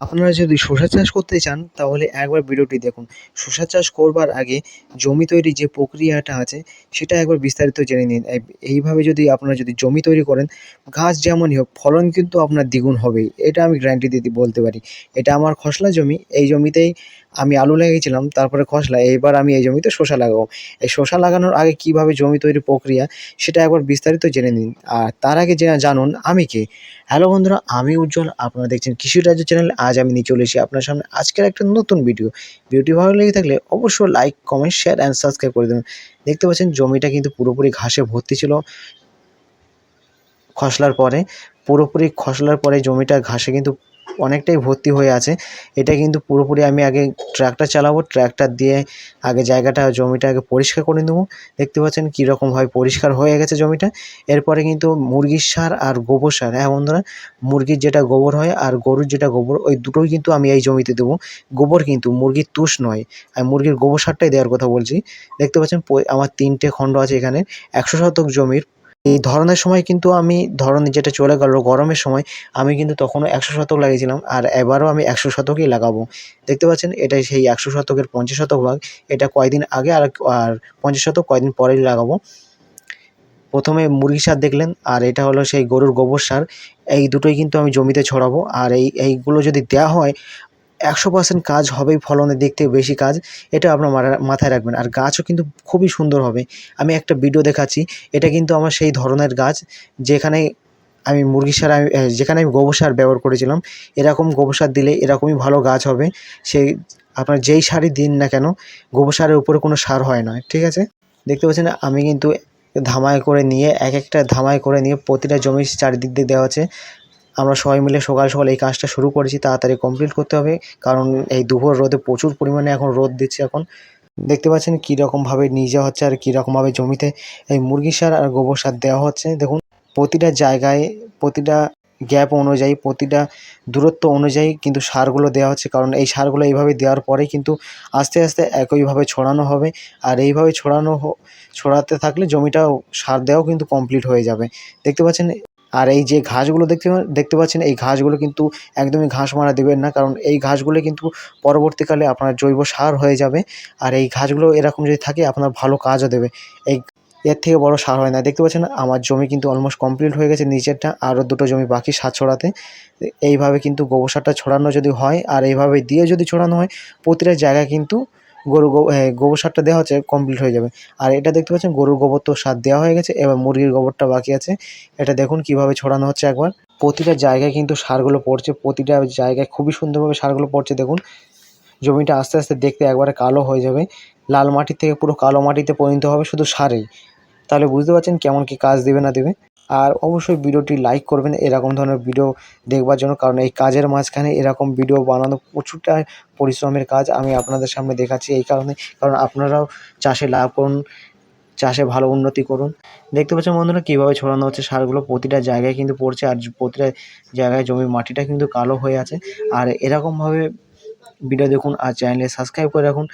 আপনারা যদি শসা চাষ করতে চান, তাহলে একবার ভিডিওটি দেখুন। শসা চাষ করবার আগে জমি তৈরির যে প্রক্রিয়াটা আছে, সেটা একবার বিস্তারিত জেনে নিন। এইভাবে যদি আপনারা যদি জমি তৈরি করেন, গাছ যেমনই হোক, ফলন কিন্তু আপনার দ্বিগুণ হবেই এটা আমি গ্যারান্টি দিয়ে দি- বলতে পারি। এটা আমার খসলা জমি। এই জমিতেই আমি আলু লাগিয়েছিলাম, তারপরে খসলা। এইবার আমি এই জমিতে শসা লাগাবো। এই শসা লাগানোর আগে কীভাবে জমি তৈরির প্রক্রিয়া, সেটা একবার বিস্তারিত জেনে নিন। আর তার আগে জানুন, আমি কে? হ্যালো বন্ধুরা, আমি উজ্জ্বল। আপনারা দেখছেন কৃষি রাজ্য চ্যানেল আজ আমি নিয়ে চলে এসেছি আপনার সামনে আজকের একটা নতুন ভিডিও ভিডিওটি ভালো লেগে থাকলে অবশ্যই like comment share and subscribe করে দেবেন। দেখতে পাচ্ছেন জমিটা কিন্তু পুরোপুরি ঘাসে ভর্তি ছিল। খসলার পরে, পুরোপুরি খসলার পরে জমিটা ঘাসে কিন্তু অনেকটাই ভর্তি হয়ে আছে। এটা কিন্তু পুরোপুরি আমি আগে ট্র্যাক্টর চালাবো ট্র্যাক্টর দিয়ে আগে জায়গাটা, জমিটা আগে পরিষ্কার করে নেব। দেখতে পাচ্ছেন কীরকমভাবে পরিষ্কার হয়ে গেছে জমিটা। এরপরে কিন্তু মুরগির সার আর গোবর সার। হ্যাঁ বন্ধুরা, মুরগির যেটা গোবর হয় আর গরুর যেটা গোবর, ওই দুটোই কিন্তু আমি এই জমিতে দেবো। গোবর কিন্তু মুরগির তুষ নয় আমি মুরগির গোবর সারটাই দেওয়ার কথা বলছি। দেখতে পাচ্ছেন আমার তিনটে খণ্ড আছে এখানে। একশো শতক জমির এই ধরনের সময় কিন্তু আমি ধরনের যেটা চলে গেল গরমের সময়, আমি কিন্তু তখনও একশো শতক লাগিয়েছিলাম আর এবারও আমি একশো শতকই লাগাবো। দেখতে পাচ্ছেন এটাই সেই একশো শতকের পঞ্চাশ শতক ভাগ, এটা কয়দিন আগে আর আর পঞ্চাশ শতক কয়দিন পরেই লাগাবো। প্রথমে মুরগি সার দেখলেন আর এটা হলো সেই গরুর গোবর সার, এই দুটোই কিন্তু আমি জমিতে ছড়াবো আর এই, এইগুলো যদি দেওয়া হয় একশো পার্সেন্ট কাজ হবেই, ফলনের দিক থেকে বেশি কাজ এটা আপনার মাথায় রাখবেন। আর গাছও কিন্তু খুবই সুন্দর হবে। আমি একটা ভিডিও দেখাচ্ছি, এটা কিন্তু আমার সেই ধরনের গাছ যেখানে আমি মুরগি সার, আমি যেখানে আমি গোবর সার ব্যবহার করেছিলাম। এরকম গোবর সার দিলে এরকমই ভালো গাছ হবে। সেই আপনার যেই সারই দিন না কেন, গোবর সারের উপরে কোনো সার হয় না, ঠিক আছে? দেখতে পাচ্ছেন, আমি কিন্তু ধামাই করে নিয়ে, এক একটা ধামাই করে নিয়ে প্রতিটা জমির চারিদিক দিয়ে দেওয়া আছে। আমরা সবাই মিলে সকাল সকাল এই কাজটা শুরু করেছি, তাড়াতাড়ি কমপ্লিট করতে হবে। কারণ এই দুপুর রোদে প্রচুর পরিমাণে এখন রোদ দিচ্ছে এখন। দেখতে পাচ্ছেন কীরকমভাবে নিয়ে যাওয়া হচ্ছে আর কীরকমভাবে জমিতে এই মুরগি সার আর গোবর সার দেওয়া হচ্ছে। দেখুন, প্রতিটা জায়গায় প্রতিটা গ্যাপ অনুযায়ী, প্রতিটা দূরত্ব অনুযায়ী কিন্তু সারগুলো দেওয়া হচ্ছে। কারণ এই সারগুলো এইভাবে দেওয়ার পরে কিন্তু আস্তে আস্তে একইভাবে ছড়ানো হবে। আর এইভাবে ছড়ানো ছড়াতে থাকলে জমিটাও সার দেওয়াও কিন্তু কমপ্লিট হয়ে যাবে। দেখতে পাচ্ছেন আর এই যে ঘাসগুলো দেখতে দেখতে পাচ্ছেন, এই ঘাসগুলো কিন্তু একদমই ঘাস মারা দেবেন না। কারণ এই ঘাসগুলো কিন্তু পরবর্তীকালে আপনার জৈব সার হয়ে যাবে। আর এই ঘাসগুলো এরকম যদি থাকে, আপনার ভালো কাজও দেবে। এই এর থেকে বড় সার হয় না। দেখতে পাচ্ছেন, আমার জমি কিন্তু অলমোস্ট কমপ্লিট হয়ে গেছে নিচেরটা আরও দুটো জমি বাকি সার ছড়াতে। এইভাবে কিন্তু গোবর সারটা ছড়ানো যদি হয়, আর এইভাবে দিয়ে যদি ছড়ানো হয়, প্রতিটা জায়গায় কিন্তু গরু গোবর সারটা দেওয়া হচ্ছে কমপ্লিট হয়ে যাবে। আর এটা দেখতে পাচ্ছেন, গরুর গোবর তো সার দেওয়া হয়ে গেছে, এবার মুরগির গোবরটা বাকি আছে। এটা দেখুন কীভাবে ছড়ানো হচ্ছে একবার। প্রতিটা জায়গায় কিন্তু সারগুলো পড়ছে, প্রতিটা জায়গায় খুবই সুন্দরভাবে সারগুলো পড়ছে, দেখুন। জমিটা আস্তে আস্তে দেখতে একবারে কালো হয়ে যাবে। লাল মাটির থেকে পুরো কালো মাটিতে পরিণত হবে শুধু সারেই। তাহলে বুঝতে পারছেন কেমন কি কাজ দেবে না দেবে। আর অবশ্যই ভিডিওটি লাইক করবেন। এরকম ধরনের ভিডিও দেখবার জন্য, কারণ এই কাজের মাঝখানে এরকম ভিডিও বানানো প্রচুরটা পরিশ্রমের কাজ আমি আপনাদের সামনে দেখাচ্ছি এই কারণে। কারণ আপনারাও চাষে লাভ করুন, চাষে ভালো উন্নতি করুন। দেখতে পাচ্ছেন বন্ধুরা, কীভাবে ছড়ানো হচ্ছে সারগুলো। প্রতিটা জায়গায় কিন্তু পড়ছে আর প্রতিটা জায়গায় জমির মাটিটা কিন্তু কালো হয়ে আছে। আর এরকমভাবে ভিডিও দেখুন আর চ্যানেলে সাবস্ক্রাইব করে রাখুন।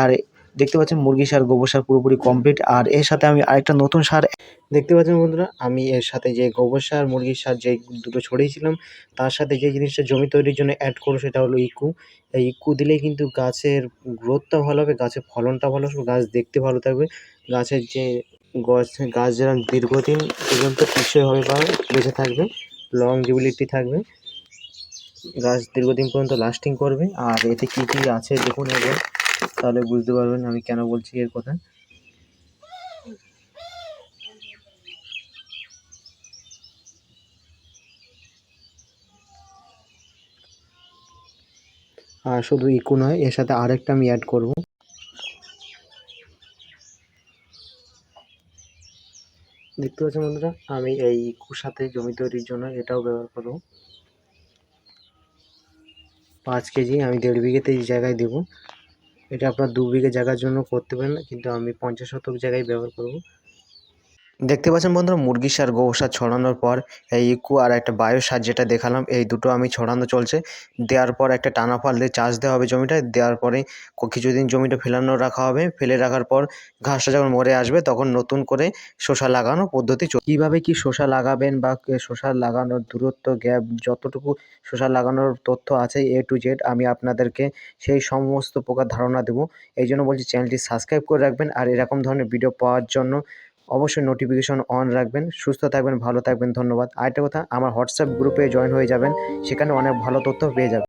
আর দেখতে পাচ্ছেন মুরগি সার, গোবর সার পুরোপুরি কমপ্লিট আর এর সাথে আমি আরেকটা নতুন সার দেখতে পাচ্ছেন বন্ধুরা, আমি এর সাথে যে গোবর সার, মুরগির সার যে দুটো ছড়িয়েছিলাম, তার সাথে যে জিনিসটা জমি তৈরির জন্য অ্যাড করো সেটা হলো ইকু। এই ইকু দিলেই কিন্তু গাছের গ্রোথটা ভালো হবে, গাছের ফলনটা ভালো হবে, গাছ দেখতে ভালো থাকবে। গাছের যে গাছ গাছ যেরকম দীর্ঘদিন পর্যন্ত টেকসইভাবে বা বেঁচে থাকবে লং লংজিবিলিটি থাকবে, গাছ দীর্ঘদিন পর্যন্ত লাস্টিং করবে। আর এতে কী কী আছে দেখুন একবার। তাহলে বুঝতে পারবেন আমি কেন বলছি এর কথা। আর শুধু ইকো নয়, এর সাথে আরেকটা আমি অ্যাড করব। দেখতে পাচ্ছেন বন্ধুরা, আমি এই ইকুর সাথে জমি তৈরির জন্য এটাও ব্যবহার করব। পাঁচ কেজি, আমি দেড় বিঘেতে এই জায়গায় দেবো। এটা আপনার দু বিঘে জায়গার জন্য করতে পারেন কিন্তু আমি পঞ্চাশ শতক জায়গায় ব্যবহার করব। দেখতে পাচ্ছেন বন্ধুরা, মুরগি সার গোবর সার ছড়ানোর পর এই ইকো আর একটা বায়ো সার যেটা দেখালাম, এই দুটো আমি ছড়ানো চলছে। দেওয়ার পর একটা টানা ফাল দিয়ে চাষ দেওয়া হবে জমিটায় দেওয়ার পরে কিছুদিন জমিটা ফেলানো রাখা হবে। ফেলে রাখার পর ঘাসটা যখন মরে আসবে, তখন নতুন করে শসা লাগানো পদ্ধতি কীভাবে কি শসা লাগাবেন বা শসা লাগানোর দূরত্ব, গ্যাপ, যতটুকু শসা লাগানোর তথ্য আছে এ টু জেড আমি আপনাদেরকে সেই সমস্ত প্রকার ধারণা দেবো। এই জন্য বলছি চ্যানেলটি সাবস্ক্রাইব করে রাখবেন আর এরকম ধরনের ভিডিও পাওয়ার জন্য অবশ্যই নোটিফিকেশন অন রাখবেন। সুস্থ থাকবেন, ভালো থাকবেন, ধন্যবাদ। আরেকটা কথা, আমার হোয়াটসঅ্যাপ গ্রুপে জয়েন হয়ে যাবেন, সেখানে অনেক ভালো তথ্য পেয়ে যাবেন।